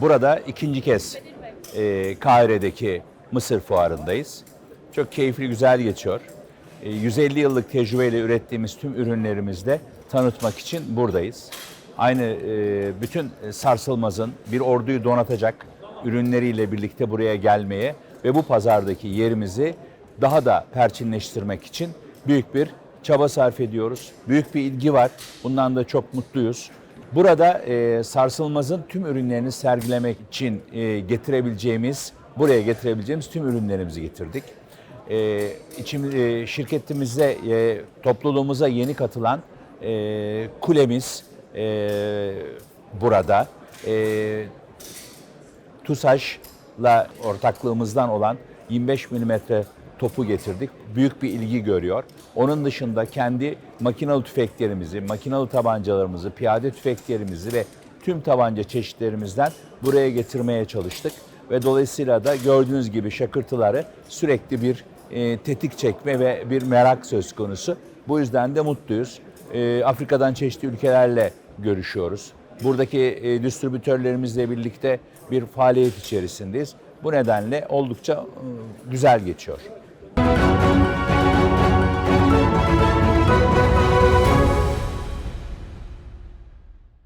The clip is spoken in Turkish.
burada ikinci kez e, Kahire'deki Mısır fuarındayız. Çok keyifli, güzel geçiyor. E, 150 yıllık tecrübeyle ürettiğimiz tüm ürünlerimizde tanıtmak için buradayız. Aynı e, bütün sarsılmazın bir orduyu donatacak ürünleriyle birlikte buraya gelmeye ve bu pazardaki yerimizi daha da perçinleştirmek için büyük bir çaba sarf ediyoruz. Büyük bir ilgi var. Bundan da çok mutluyuz. Burada e, sarsılmazın tüm ürünlerini sergilemek için e, getirebileceğimiz, buraya getirebileceğimiz tüm ürünlerimizi getirdik. E, içim, e, şirketimizde, e, topluluğumuza yeni katılan e, kulemiz e, burada. E, TUSAŞ'la ortaklığımızdan olan 25 milimetre topu getirdik. Büyük bir ilgi görüyor. Onun dışında kendi makinalı tüfeklerimizi, makinalı tabancalarımızı, piyade tüfeklerimizi ve tüm tabanca çeşitlerimizden buraya getirmeye çalıştık. Ve dolayısıyla da gördüğünüz gibi şakırtıları sürekli bir e, tetik çekme ve bir merak söz konusu. Bu yüzden de mutluyuz. E, Afrika'dan çeşitli ülkelerle görüşüyoruz. Buradaki e, distribütörlerimizle birlikte bir faaliyet içerisindeyiz. Bu nedenle oldukça e, güzel geçiyor.